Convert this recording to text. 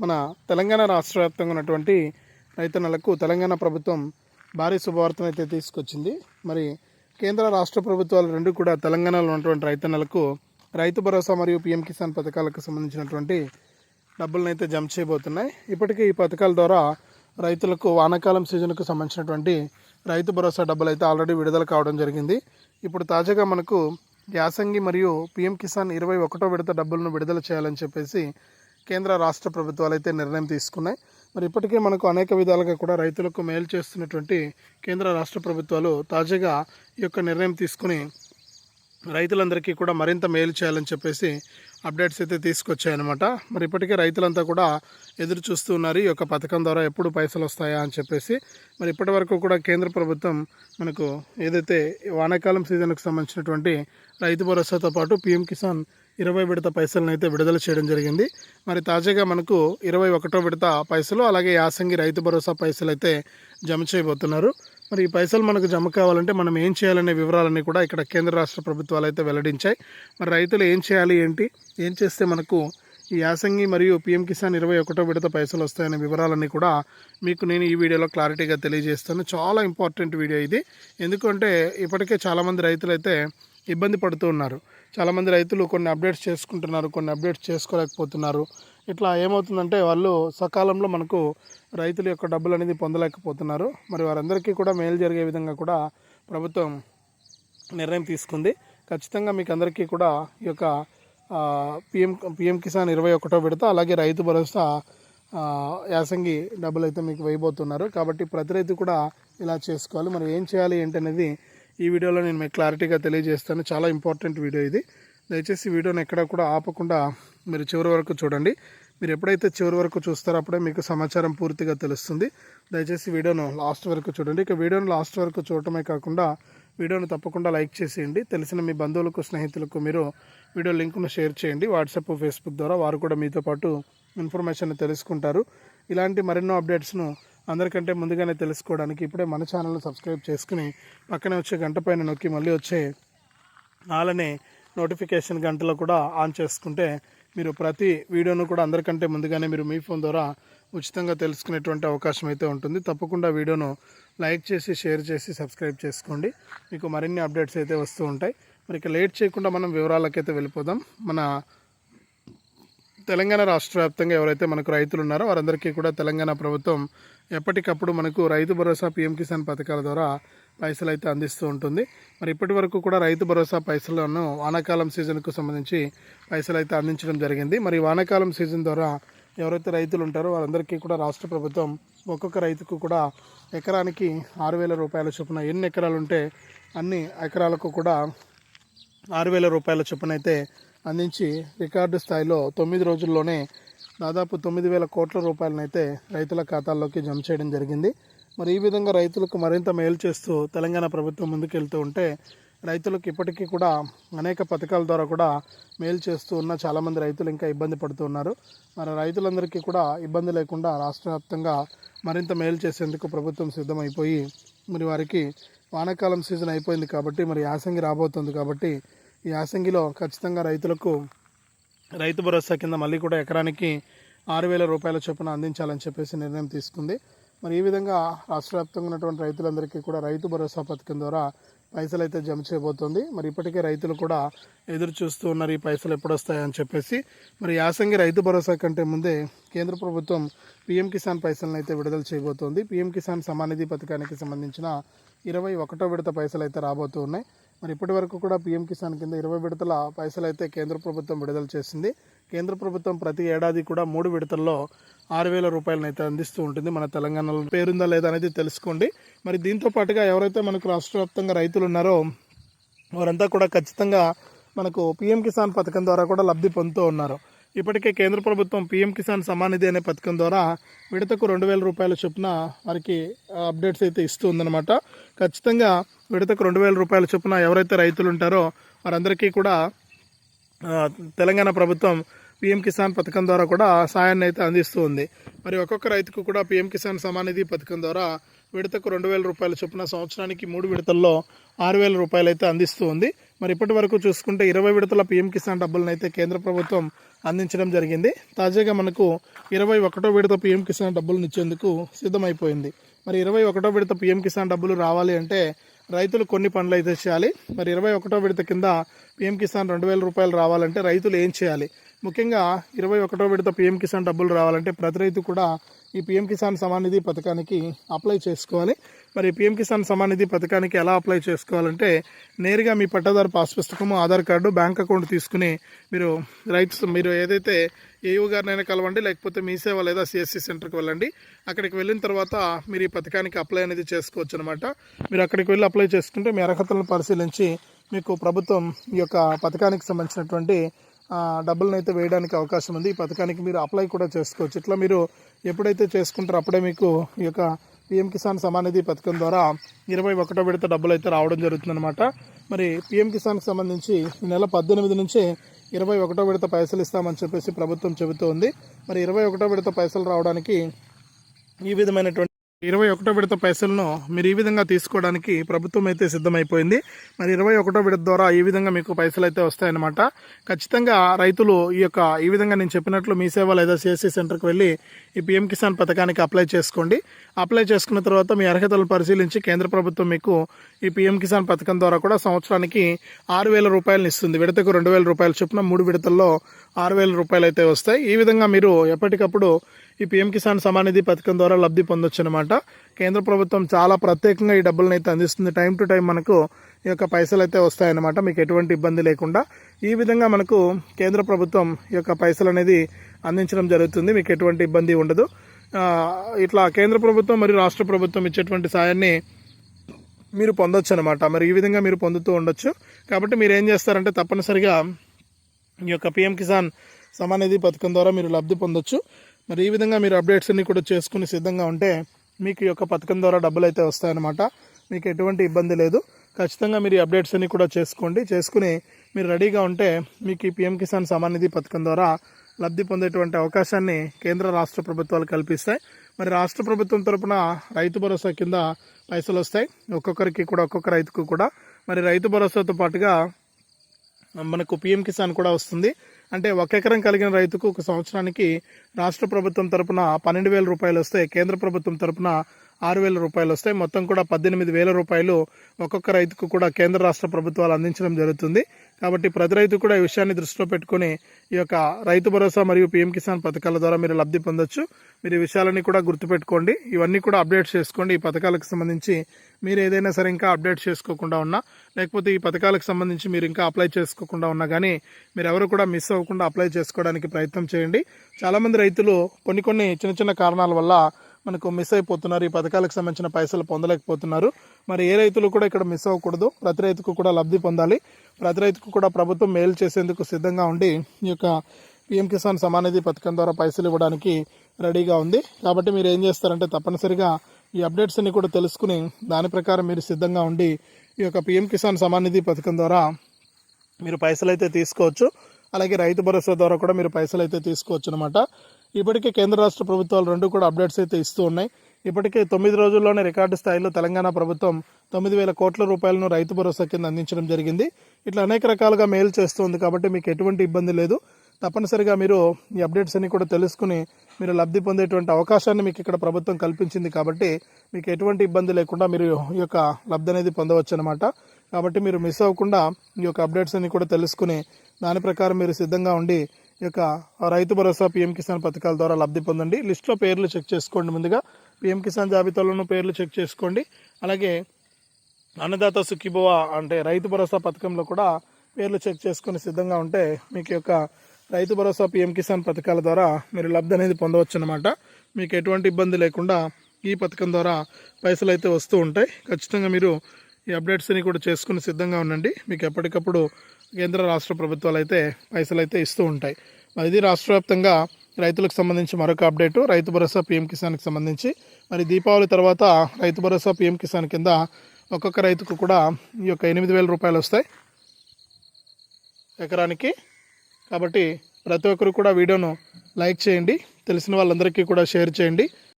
మన తెలంగాణ రాష్ట్ర వ్యాప్తంగా ఉన్నటువంటి రైతన్నలకు తెలంగాణ ప్రభుత్వం భారీ శుభవార్తను అయితే తీసుకొచ్చింది. మరి కేంద్ర రాష్ట్ర ప్రభుత్వాలు రెండు కూడా తెలంగాణలో ఉన్నటువంటి రైతన్నలకు రైతు భరోసా మరియు పిఎం కిసాన్ పథకాలకు సంబంధించినటువంటి డబ్బులను అయితే జమ చేయబోతున్నాయి. ఇప్పటికే ఈ పథకాల ద్వారా రైతులకు వానాకాలం సీజన్కు సంబంధించినటువంటి రైతు భరోసా డబ్బులు అయితే ఆల్రెడీ విడుదల కావడం జరిగింది. ఇప్పుడు తాజాగా మనకు యాసంగి మరియు పిఎం కిసాన్ ఇరవై ఒకటో విడత డబ్బులను విడుదల చేయాలని చెప్పేసి కేంద్ర రాష్ట్ర ప్రభుత్వాలు అయితే నిర్ణయం తీసుకున్నాయి. మరి ఇప్పటికే మనకు అనేక విధాలుగా కూడా రైతులకు మేలు చేస్తున్నటువంటి కేంద్ర రాష్ట్ర ప్రభుత్వాలు తాజాగా ఈ యొక్క నిర్ణయం తీసుకుని రైతులందరికీ కూడా మరింత మేలు చేయాలని చెప్పేసి అప్డేట్స్ అయితే తీసుకొచ్చాయన్నమాట. మరి ఇప్పటికే రైతులంతా కూడా ఎదురు చూస్తూ ఉన్నారు ఈ యొక్క పథకం ద్వారా ఎప్పుడు పైసలు వస్తాయా అని చెప్పేసి. మరి ఇప్పటి వరకు కూడా కేంద్ర ప్రభుత్వం మనకు ఏదైతే వానాకాలం సీజన్కు సంబంధించినటువంటి రైతు భరోసాతో పాటు పీఎం కిసాన్ ఇరవై విడత పైసలను అయితే విడుదల చేయడం జరిగింది. మరి తాజాగా మనకు ఇరవై ఒకటో విడత పైసలు అలాగే యాసంగి రైతు భరోసా పైసలు అయితే జమ చేయబోతున్నారు. మరి ఈ పైసలు మనకు జమ కావాలంటే మనం ఏం చేయాలనే వివరాలన్నీ కూడా ఇక్కడ కేంద్ర రాష్ట్ర ప్రభుత్వాలు అయితే వెల్లడించాయి. మరి రైతులు ఏం చేయాలి ఏంటి ఏం చేస్తే మనకు ఈ యాసంగి మరియు పిఎం కిసాన్ ఇరవై ఒకటో విడత పైసలు వస్తాయనే వివరాలన్నీ కూడా మీకు నేను ఈ వీడియోలో క్లారిటీగా తెలియజేస్తాను. చాలా ఇంపార్టెంట్ వీడియో ఇది. ఎందుకంటే ఇప్పటికే చాలామంది రైతులు అయితే ఇబ్బంది పడుతూ ఉన్నారు. చాలామంది రైతులు కొన్ని అప్డేట్స్ చేసుకుంటున్నారు కొన్ని అప్డేట్స్ చేసుకోలేకపోతున్నారు. ఇట్లా ఏమవుతుందంటే వాళ్ళు సకాలంలో మనకు రైతుల యొక్క డబ్బులు అనేది పొందలేకపోతున్నారు. మరి వారందరికీ కూడా మేలు జరిగే విధంగా కూడా ప్రభుత్వం నిర్ణయం తీసుకుంది. ఖచ్చితంగా మీకు అందరికీ కూడా ఈ యొక్క పిఎం పిఎం కిసాన్ ఇరవై ఒకటో విడత అలాగే రైతు భరోసా యాసంగి డబ్బులు అయితే మీకు వేయబోతున్నారు. కాబట్టి ప్రతి రైతు కూడా ఇలా చేసుకోవాలి. మరి ఏం చేయాలి ఏంటనేది ఈ వీడియోలో నేను మీకు క్లారిటీగా తెలియజేస్తాను. చాలా ఇంపార్టెంట్ వీడియో ఇది. దయచేసి వీడియోని ఎక్కడ కూడా ఆపకుండా మీరు చివరి వరకు చూడండి. మీరు ఎప్పుడైతే చివరి వరకు చూస్తారో అప్పుడే మీకు సమాచారం పూర్తిగా తెలుస్తుంది. దయచేసి వీడియోను లాస్ట్ వరకు చూడండి. ఇక వీడియోను లాస్ట్ వరకు చూడటమే కాకుండా వీడియోను తప్పకుండా లైక్ చేసేయండి. తెలిసిన మీ బంధువులకు స్నేహితులకు మీరు వీడియో లింక్ను షేర్ చేయండి. వాట్సాప్ ఫేస్బుక్ ద్వారా వారు కూడా మీతో పాటు ఇన్ఫర్మేషన్ తెలుసుకుంటారు. ఇలాంటి మరెన్నో అప్డేట్స్ను అందరికంటే ముందుగానే తెలుసుకోవడానికి ఇప్పుడే మన ఛానల్ను సబ్స్క్రైబ్ చేసుకుని పక్కనే వచ్చే గంట పైన నొక్కి మళ్ళీ వచ్చే అలానే నోటిఫికేషన్ గంటలో కూడా ఆన్ చేసుకుంటే మీరు ప్రతి వీడియోను కూడా అందరికంటే ముందుగానే మీరు మీ ఫోన్ ద్వారా ఉచితంగా తెలుసుకునేటువంటి అవకాశం అయితే ఉంటుంది. తప్పకుండా వీడియోను లైక్ చేసి షేర్ చేసి సబ్స్క్రైబ్ చేసుకోండి. మీకు మరిన్ని అప్డేట్స్ అయితే వస్తూ ఉంటాయి. మరి ఇక లేట్ చేయకుండా మనం వివరాలకైతే వెళ్ళిపోదాం. మన తెలంగాణ రాష్ట్ర వ్యాప్తంగా ఎవరైతే మనకు రైతులు ఉన్నారో వారందరికీ కూడా తెలంగాణ ప్రభుత్వం ఎప్పటికప్పుడు మనకు రైతు భరోసా పీఎం కిసాన్ పథకాల ద్వారా పైసలు అయితే అందిస్తూ ఉంటుంది. మరి ఇప్పటి వరకు కూడా రైతు భరోసా పైసలను వానాకాలం సీజన్కు సంబంధించి పైసలు అయితే అందించడం జరిగింది. మరి వానాకాలం సీజన్ ద్వారా ఎవరైతే రైతులు ఉంటారో వారందరికీ కూడా రాష్ట్ర ప్రభుత్వం ఒక్కొక్క రైతుకు కూడా ఎకరానికి ఆరు వేల రూపాయల చొప్పున ఎన్ని ఎకరాలు ఉంటే అన్ని ఎకరాలకు కూడా ఆరు వేల రూపాయల చొప్పున అయితే అందించి రికార్డు స్థాయిలో తొమ్మిది రోజుల్లోనే దాదాపు తొమ్మిది వేల కోట్ల రూపాయలనైతే రైతుల ఖాతాల్లోకి జమ చేయడం జరిగింది. మరి ఈ విధంగా రైతులకు మరింత మేలు చేస్తూ తెలంగాణ ప్రభుత్వం ముందుకెళ్తూ ఉంటే రైతులకు ఇప్పటికీ కూడా అనేక పథకాల ద్వారా కూడా మేలు చేస్తూ ఉన్న చాలామంది రైతులు ఇంకా ఇబ్బంది పడుతూ ఉన్నారు. మరి రైతులందరికీ కూడా ఇబ్బంది లేకుండా రాష్ట్ర వ్యాప్తంగా మరింత మేలు చేసేందుకు ప్రభుత్వం సిద్ధమైపోయి మరి వారికి వానాకాలం సీజన్ అయిపోయింది కాబట్టి మరి యాసంగి రాబోతుంది కాబట్టి ఈ యాసంగిలో ఖచ్చితంగా రైతులకు రైతు భరోసా కింద మళ్ళీ కూడా ఎకరానికి ఆరు వేల రూపాయల చొప్పున అందించాలని చెప్పేసి నిర్ణయం తీసుకుంది. మరి ఈ విధంగా రాష్ట్ర వ్యాప్తంగా ఉన్నటువంటి రైతులందరికీ కూడా రైతు భరోసా పథకం ద్వారా పైసలు అయితే జమ చేయబోతోంది. మరి ఇప్పటికే రైతులు కూడా ఎదురు చూస్తూ ఉన్నారు ఈ పైసలు ఎప్పుడు వస్తాయని చెప్పేసి. మరి యాసంగి రైతు భరోసా కంటే ముందే కేంద్ర ప్రభుత్వం పీఎం కిసాన్ పైసలను అయితే విడుదల చేయబోతోంది. పీఎం కిసాన్ సమానిధి పథకానికి సంబంధించిన ఇరవై ఒకటో విడత పైసలు అయితే రాబోతూ ఉన్నాయి. మరి ఇప్పటి వరకు కూడా పీఎం కిసాన్ కింద ఇరవై విడతల పైసలు అయితే కేంద్ర ప్రభుత్వం విడుదల చేసింది. కేంద్ర ప్రభుత్వం ప్రతి ఏడాది కూడా మూడు విడతల్లో ఆరు వేల రూపాయలను అయితే అందిస్తూ ఉంటుంది. మన తెలంగాణలో పేరుందా లేదా అనేది తెలుసుకోండి. మరి దీంతో పాటుగా ఎవరైతే మనకు రాష్ట్ర వ్యాప్తంగా రైతులు ఉన్నారో వారంతా కూడా ఖచ్చితంగా మనకు పీఎం కిసాన్ పథకం ద్వారా కూడా లబ్ధి పొందుతూ ఉన్నారు. ఇప్పటికే కేంద్ర ప్రభుత్వం పీఎం కిసాన్ సమానిధి అనే పథకం ద్వారా విడతకు రెండు వేల రూపాయల చొప్పున వారికి అప్డేట్స్ అయితే ఇస్తుందన్నమాట. ఖచ్చితంగా విడతకు రెండు వేల రూపాయల చొప్పున ఎవరైతే రైతులు ఉంటారో వారందరికీ కూడా తెలంగాణ ప్రభుత్వం పీఎం కిసాన్ పథకం ద్వారా కూడా సాయాన్ని అయితే అందిస్తూ ఉంది. మరి ఒక్కొక్క రైతుకు కూడా పీఎం కిసాన్ సమానిధి పథకం ద్వారా విడతకు రెండు వేల రూపాయల చొప్పున సంవత్సరానికి మూడు విడతల్లో ఆరు వేల రూపాయలు అయితే అందిస్తూ ఉంది. మరి ఇప్పటి వరకు చూసుకుంటే ఇరవై విడతల పీఎం కిసాన్ డబ్బులను అయితే కేంద్ర ప్రభుత్వం అందించడం జరిగింది. తాజాగా మనకు ఇరవై ఒకటో విడత పీఎం కిసాన్ డబ్బులను ఇచ్చేందుకు సిద్ధమైపోయింది. మరి ఇరవై ఒకటో విడత పీఎం కిసాన్ డబ్బులు రావాలి అంటే రైతులు కొన్ని పనులు అయితే చేయాలి. మరి ఇరవై ఒకటో విడత కింద పీఎం కిసాన్ రెండు వేల రూపాయలు రావాలంటే రైతులు ఏం చేయాలి? ముఖ్యంగా ఇరవై ఒకటో విడత పీఎం కిసాన్ డబ్బులు రావాలంటే ప్రతి రైతు కూడా ఈ పీఎం కిసాన్ సమానిధి పథకానికి అప్లై చేసుకోవాలి. మరి పీఎం కిసాన్ సమానిధి పథకానికి ఎలా అప్లై చేసుకోవాలంటే నేరుగా మీ పట్టాదారు పాస్ పుస్తకము ఆధార్ కార్డు బ్యాంక్ అకౌంట్ తీసుకుని మీరు రైట్స్ మీరు ఏదైతే ఏయూ గారినైనా కలవండి లేకపోతే మీ సేవ లేదా సిఎస్సి సెంటర్కి వెళ్ళండి. అక్కడికి వెళ్ళిన తర్వాత మీరు ఈ పథకానికి అప్లై అనేది చేసుకోవచ్చు అనమాట మీరు అక్కడికి వెళ్ళి అప్లై చేసుకుంటే మీ అర్హతలను పరిశీలించి మీకు ప్రభుత్వం ఈ యొక్క పథకానికి సంబంధించినటువంటి డబ్బులను అయితే వేయడానికి అవకాశం ఉంది. ఈ పథకానికి మీరు అప్లై కూడా చేసుకోవచ్చు. ఇట్లా మీరు ఎప్పుడైతే చేసుకుంటారో అప్పుడే మీకు ఈ యొక్క పిఎం కిసాన్ సమానిధి పథకం ద్వారా ఇరవై ఒకటో విడత డబ్బులు అయితే రావడం జరుగుతుందన్నమాట. మరి పిఎం కిసాన్కి సంబంధించి ఈ నెల పద్దెనిమిది నుంచి ఇరవై ఒకటో విడత పైసలు ఇస్తామని చెప్పేసి ప్రభుత్వం చెబుతూ ఉంది మరి ఇరవై ఒకటో విడత పైసలు రావడానికి ఈ విధమైనటువంటి ఇరవై ఒకటో విడత పైసలను మీరు ఈ విధంగా తీసుకోవడానికి ప్రభుత్వం అయితే సిద్ధమైపోయింది. మరి ఇరవై ఒకటో విడత ద్వారా ఈ విధంగా మీకు పైసలు అయితే వస్తాయన్నమాట. ఖచ్చితంగా రైతులు ఈ యొక్క ఈ విధంగా నేను చెప్పినట్లు మీ సేవ లేదా సిఎస్సి సెంటర్కి వెళ్ళి ఈ పిఎం కిసాన్ పథకానికి అప్లై చేసుకోండి. అప్లై చేసుకున్న తర్వాత మీ అర్హతలను పరిశీలించి కేంద్ర ప్రభుత్వం మీకు ఈ పిఎం కిసాన్ పథకం ద్వారా కూడా సంవత్సరానికి ఆరు వేల రూపాయలను ఇస్తుంది. విడతకు రెండు వేల రూపాయలు చొప్పున మూడు విడతల్లో ఆరు వేల రూపాయలు అయితే వస్తాయి. ఈ విధంగా మీరు ఎప్పటికప్పుడు ఈ పీఎం కిసాన్ సమానిధి పథకం ద్వారా లబ్ధి పొందొచ్చు అనమాట కేంద్ర ప్రభుత్వం చాలా ప్రత్యేకంగా ఈ డబ్బులను అయితే అందిస్తుంది. టైం టు టైం మనకు ఈ యొక్క పైసలు అయితే వస్తాయన్నమాట. మీకు ఎటువంటి ఇబ్బంది లేకుండా. ఈ విధంగా మనకు కేంద్ర ప్రభుత్వం ఈ యొక్క పైసలు అనేది అందించడం జరుగుతుంది. మీకు ఎటువంటి ఇబ్బంది ఉండదు. ఇట్లా కేంద్ర ప్రభుత్వం మరియు రాష్ట్ర ప్రభుత్వం ఇచ్చేటువంటి సాయాన్ని మీరు పొందొచ్చు అనమాట మరి ఈ విధంగా మీరు పొందుతూ ఉండొచ్చు. కాబట్టి మీరు ఏం చేస్తారంటే తప్పనిసరిగా ఈ యొక్క పిఎం కిసాన్ సమానిధి పథకం ద్వారా మీరు లబ్ధి పొందొచ్చు. మరి ఈ విధంగా మీరు అప్డేట్స్ అన్ని కూడా చేసుకుని సిద్ధంగా ఉంటే మీకు ఈ యొక్క పథకం ద్వారా డబ్బులు అయితే వస్తాయన్నమాట. మీకు ఎటువంటి ఇబ్బంది లేదు. ఖచ్చితంగా మీరు ఈ అప్డేట్స్ అన్ని కూడా చేసుకోండి. చేసుకుని మీరు రెడీగా ఉంటే మీకు ఈ పిఎం కిసాన్ సమానిధి పథకం ద్వారా లబ్ధి పొందేటువంటి అవకాశాన్ని కేంద్ర రాష్ట్ర ప్రభుత్వాలు కల్పిస్తాయి. మరి రాష్ట్ర ప్రభుత్వం తరపున రైతు భరోసా కింద పైసలు వస్తాయి. ఒక్కొక్కరికి కూడా ఒక్కొక్క రైతుకు కూడా. మరి రైతు భరోసాతో పాటుగా మనకు పిఎం కిసాన్ కూడా వస్తుంది. అంటే ఒక ఎకరం కలిగిన రైతుకు ఒక సంవత్సరానికి రాష్ట్ర ప్రభుత్వం తరపున పన్నెండు వేల రూపాయలు వస్తే కేంద్ర ప్రభుత్వం తరపున ఆరు వేల రూపాయలు వస్తాయి మొత్తం కూడా పద్దెనిమిది వేల రూపాయలు ఒక్కొక్క రైతుకు కూడా కేంద్ర రాష్ట్ర ప్రభుత్వాలు అందించడం జరుగుతుంది. కాబట్టి ప్రతి రైతు కూడా ఈ విషయాన్ని దృష్టిలో పెట్టుకుని ఈ యొక్క రైతు భరోసా మరియు పీఎం కిసాన్ పథకాల ద్వారా మీరు లబ్ధి పొందొచ్చు. మీరు ఈ విషయాలన్నీ కూడా గుర్తుపెట్టుకోండి. ఇవన్నీ కూడా అప్డేట్ చేసుకోండి. ఈ పథకాలకు సంబంధించి మీరు ఏదైనా సరే ఇంకా అప్డేట్ చేసుకోకుండా ఉన్నా లేకపోతే ఈ పథకాలకు సంబంధించి మీరు ఇంకా అప్లై చేసుకోకుండా ఉన్నా కానీ మీరు ఎవరు కూడా మిస్ అవ్వకుండా అప్లై చేసుకోవడానికి ప్రయత్నం చేయండి. చాలామంది రైతులు కొన్ని కొన్ని చిన్న చిన్న కారణాల వల్ల మనకు మిస్ అయిపోతున్నారు. ఈ పథకాలకు సంబంధించిన పైసలు పొందలేకపోతున్నారు. మరి ఏ రైతులు కూడా ఇక్కడ మిస్ అవ్వకూడదు. ప్రతి రైతుకు కూడా లబ్ధి పొందాలి. ప్రతి రైతుకు కూడా ప్రభుత్వం మేలు చేసేందుకు సిద్ధంగా ఉండి ఈ యొక్క పిఎం కిసాన్ సమానిధి పథకం ద్వారా పైసలు ఇవ్వడానికి రెడీగా ఉంది. కాబట్టి మీరు ఏం చేస్తారంటే తప్పనిసరిగా ఈ అప్డేట్స్ అన్ని కూడా తెలుసుకుని దాని ప్రకారం మీరు సిద్ధంగా ఉండి ఈ యొక్క పిఎం కిసాన్ సమానిధి పథకం ద్వారా మీరు పైసలు అయితే తీసుకోవచ్చు. అలాగే రైతు భరోసా ద్వారా కూడా మీరు పైసలు అయితే తీసుకోవచ్చు అనమాట ఇప్పటికే కేంద్ర రాష్ట్ర ప్రభుత్వాలు రెండు కూడా అప్డేట్స్ అయితే ఇస్తూ ఉన్నాయి. ఇప్పటికే తొమ్మిది రోజుల్లోనే రికార్డు స్థాయిలో తెలంగాణ ప్రభుత్వం తొమ్మిది వేల కోట్ల రూపాయలను రైతు భరోసా కింద అందించడం జరిగింది. ఇట్లా అనేక రకాలుగా మేలు చేస్తుంది కాబట్టి మీకు ఎటువంటి ఇబ్బంది లేదు. తప్పనిసరిగా మీరు ఈ అప్డేట్స్ అన్ని కూడా తెలుసుకుని మీరు లబ్ధి పొందేటువంటి అవకాశాన్ని మీకు ఇక్కడ ప్రభుత్వం కల్పించింది కాబట్టి మీకు ఎటువంటి ఇబ్బంది లేకుండా మీరు ఈ యొక్క లబ్ధి అనేది పొందవచ్చు అనమాట కాబట్టి మీరు మిస్ అవ్వకుండా ఈ యొక్క అప్డేట్స్ అన్ని కూడా తెలుసుకుని దాని ప్రకారం మీరు సిద్ధంగా ఉండి యొక్క రైతు భరోసా పీఎం కిసాన్ పథకాల ద్వారా లబ్ధి పొందండి. లిస్ట్లో పేర్లు చెక్ చేసుకోండి ముందుగా. పీఎం కిసాన్ జాబితాలోనూ పేర్లు చెక్ చేసుకోండి. అలాగే అన్నదాత సుఖీభవ అంటే రైతు భరోసా పథకంలో కూడా పేర్లు చెక్ చేసుకొని సిద్ధంగా ఉంటే మీకు యొక్క రైతు భరోసా పీఎం కిసాన్ పథకాల ద్వారా మీరు లబ్ధి అనేది పొందవచ్చు అనమాట మీకు ఎటువంటి ఇబ్బంది లేకుండా ఈ పథకం ద్వారా పైసలు అయితే వస్తూ ఉంటాయి. ఖచ్చితంగా మీరు ఈ అప్డేట్స్ని కూడా చేసుకుని సిద్ధంగా ఉండండి. మీకు ఎప్పటికప్పుడు కేంద్ర రాష్ట్ర ప్రభుత్వాలు అయితే పైసలు అయితే ఇస్తూ ఉంటాయి. మరి ఇది రాష్ట్ర వ్యాప్తంగా రైతులకు సంబంధించి మరొక అప్డేటు. రైతు భరోసా పీఎం కిసాన్కి సంబంధించి. మరి దీపావళి తర్వాత రైతు భరోసా పీఎం కిసాన్ కింద ఒక్కొక్క రైతుకు కూడా ఈ యొక్క ఎనిమిది వేల రూపాయలు వస్తాయి. ఎకరానికి. కాబట్టి ప్రతి ఒక్కరు కూడా వీడియోను లైక్ చేయండి. తెలిసిన వాళ్ళందరికీ కూడా షేర్ చేయండి.